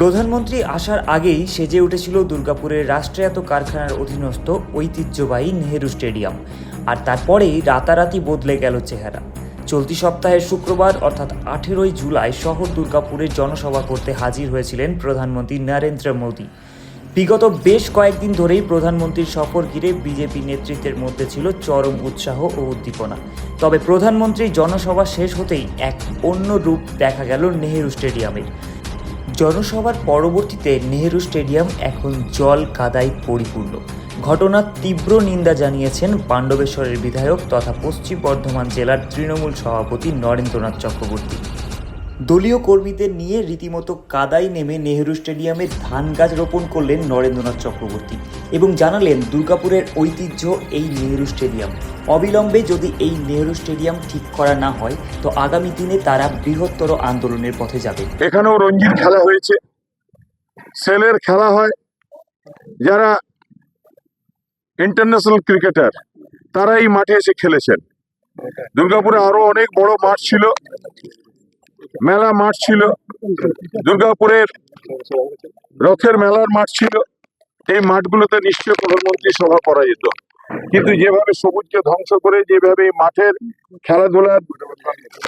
প্রধানমন্ত্রী আসার আগেই সেজে উঠেছিল দুর্গাপুরের রাষ্ট্রায়ত্ত কারখানার অধীনস্থ ঐতিহ্যবাহী নেহেরু স্টেডিয়াম। আর তারপরেই রাতারাতি বদলে গেল চেহারা। চলতি সপ্তাহের শুক্রবার, অর্থাৎ আঠেরোই জুলাই, শহর দুর্গাপুরে জনসভা করতে হাজির হয়েছিলেন প্রধানমন্ত্রী নরেন্দ্র মোদী। বিগত বেশ কয়েকদিন ধরেই প্রধানমন্ত্রীর সফর ঘিরে বিজেপি নেতৃত্বের মধ্যে ছিল চরম উৎসাহ ও উদ্দীপনা। তবে প্রধানমন্ত্রীর জনসভা শেষ হতেই এক অন্য রূপ দেখা গেল নেহেরু স্টেডিয়ামের। জনসভার পরবর্তীতে নেহেরু স্টেডিয়াম এখন জল কাদায় পরিপূর্ণ। ঘটনার তীব্র নিন্দা জানিয়েছেন পাণ্ডবেশ্বরের বিধায়ক তথা পশ্চিম বর্ধমান জেলার তৃণমূল সভাপতি নরেন্দ্রনাথ চক্রবর্তী। দলীয় কর্মীদের নিয়ে রীতিমতো কাদায় নেমে নেহেরু স্টেডিয়ামে ধান গাছ রোপণ করলেন নরেন্দ্রনাথ চক্রবর্তী এবং জানালেন, দুর্গাপুরের ঐতিহ্য এই নেহেরু স্টেডিয়াম। অবিলম্বে যদি এই নেহেরু স্টেডিয়াম ঠিক করা না হয়, তো আগামী দিনে তারা বৃহত্তর আন্দোলনের পথে যাবে। এখানেও রঞ্জির খেলা হয়েছে। সেলের খেলা হয়। যারা ইন্টারন্যাশনাল ক্রিকেটার তারা এই মাঠে এসে খেলেছেন। দুর্গাপুরে আরও অনেক বড় মাঠ ছিল। মেলা মাঠ ছিল। দুর্গাপুরের রথের মেলার মাঠ ছিল। এই মাঠগুলোতে নিশ্চয় প্রধানমন্ত্রী সভা করা যেত। কিন্তু যেভাবে সবুজকে ধ্বংস করে, যেভাবে এই মাঠের খেলাধুলার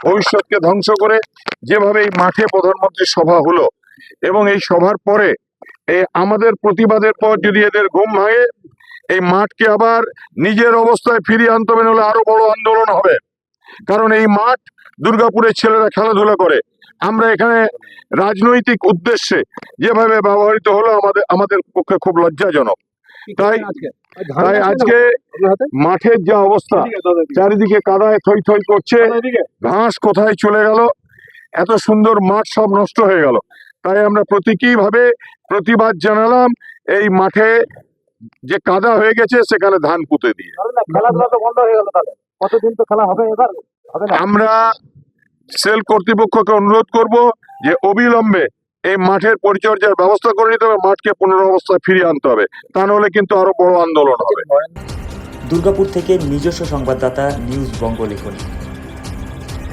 ভবিষ্যৎকে ধ্বংস করে, যেভাবে এই মাঠে প্রধানমন্ত্রী সভা হলো এবং এই সভার পরে এই আমাদের প্রতিবাদের পর যদি এদের ঘুম ভাঙে, এই মাঠকে আবার নিজের অবস্থায় ফিরিয়ে আনতে হবে আরও বড় আন্দোলন হবে। কারণ এই মাঠ দুর্গাপুরের ছেলেরা খেলাধুলা করে। আমরা এখানে রাজনৈতিক উদ্দেশ্যে যেভাবে ব্যবহৃত হলো আমাদের আমাদের পক্ষে খুব লজ্জাজনক। তাই তাই আজকে মাঠের যা অবস্থা চারিদিকে কাদায় থই থই করছে ঘাস কোথায় চলে গেল এত সুন্দর মাঠ সব নষ্ট হয়ে গেল। তাই আমরা প্রতীকী ভাবে প্রতিবাদ জানালাম এই মাঠে যে কাদা হয়ে গেছে সেখানে ধান পুঁতে দিয়ে। খেলাধুলা তো বন্ধ হয়ে গেল তাহলে। কতদিন তো খেলা হবে এবার? আমরা সেল কর্তৃপক্ষকে অনুরোধ করব যে অবিলম্বে এই মাঠের পরিচর্যার ব্যবস্থা করে নিতে হবে মাঠকে পুনরবস্থায় ফিরিয়ে আনতে হবে। তা নাহলে কিন্তু আরও বড় আন্দোলন হবে। দুর্গাপুর থেকে নিজস্ব সংবাদদাতা নিউজ বঙ্গ লেখনী